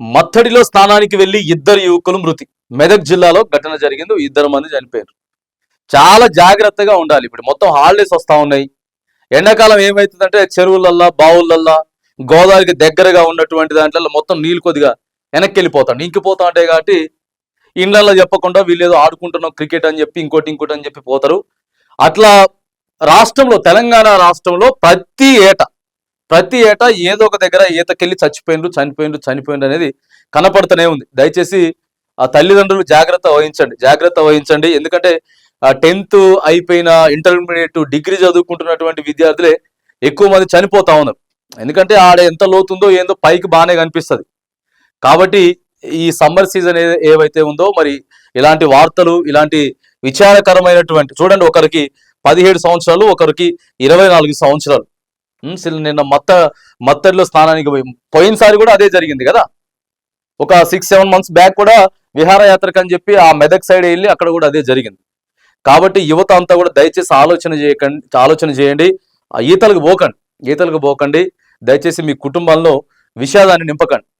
మత్తడిలో స్నానానికి వెళ్ళి ఇద్దరు యువకులు మృతి. మెదక్ జిల్లాలో ఘటన జరిగింది. ఇద్దరు మంది చనిపోయారు. చాలా జాగ్రత్తగా ఉండాలి. ఇప్పుడు మొత్తం హాలిడేస్ వస్తా ఉన్నాయి. ఎండాకాలం ఏమవుతుందంటే చెరువులల్లా బావులల్లా గోదావరికి దగ్గరగా ఉన్నటువంటి దాంట్లో మొత్తం నీళ్ళు కొద్దిగా వెనక్కి వెళ్ళిపోతాం ఇంకిపోతా ఉంటాయి కాబట్టి ఇండ్లలో చెప్పకుండా వీళ్ళేదో ఆడుకుంటున్నాం క్రికెట్ అని చెప్పి ఇంకోటి ఇంకోటి అని చెప్పి పోతారు. అట్లా రాష్ట్రంలో తెలంగాణ రాష్ట్రంలో ప్రతి ఏటా ప్రతి ఏటా ఏదో ఒక దగ్గర ఈతకెళ్ళి చచ్చిపోయిండ్రు చనిపోయిండ్రు చనిపోయిండ్రు అనేది కనపడుతూనే ఉంది. దయచేసి ఆ తల్లిదండ్రులు జాగ్రత్త వహించండి జాగ్రత్త వహించండి. ఎందుకంటే టెన్త్ అయిపోయిన ఇంటర్మీడియట్ డిగ్రీ చదువుకుంటున్నటువంటి విద్యార్థులే ఎక్కువ మంది చనిపోతా ఉన్నారు. ఎందుకంటే ఆడ ఎంత లోతుందో ఏందో పైకి బాగానే కనిపిస్తుంది. కాబట్టి ఈ సమ్మర్ సీజన్ ఏవైతే ఉందో మరి ఇలాంటి వార్తలు ఇలాంటి విచారకరమైనటువంటి చూడండి ఒకరికి పదిహేడు సంవత్సరాలు ఒకరికి ఇరవై నాలుగు సంవత్సరాలు. నిన్న మత్త మత్తడిలో స్నానానికి పోయి పోయినసారి కూడా అదే జరిగింది కదా? ఒక సిక్స్ సెవెన్ మంత్స్ బ్యాక్ కూడా విహారయాత్రకు అని చెప్పి ఆ మెదక్ సైడ్ వెళ్ళి అక్కడ కూడా అదే జరిగింది. కాబట్టి యువత అంతా కూడా దయచేసి ఆలోచన చేయకండి ఆలోచన చేయండి. ఆ ఈతలకు పోకండి ఈతలకు పోకండి. దయచేసి మీ కుటుంబంలో విషాదాన్ని నింపకండి.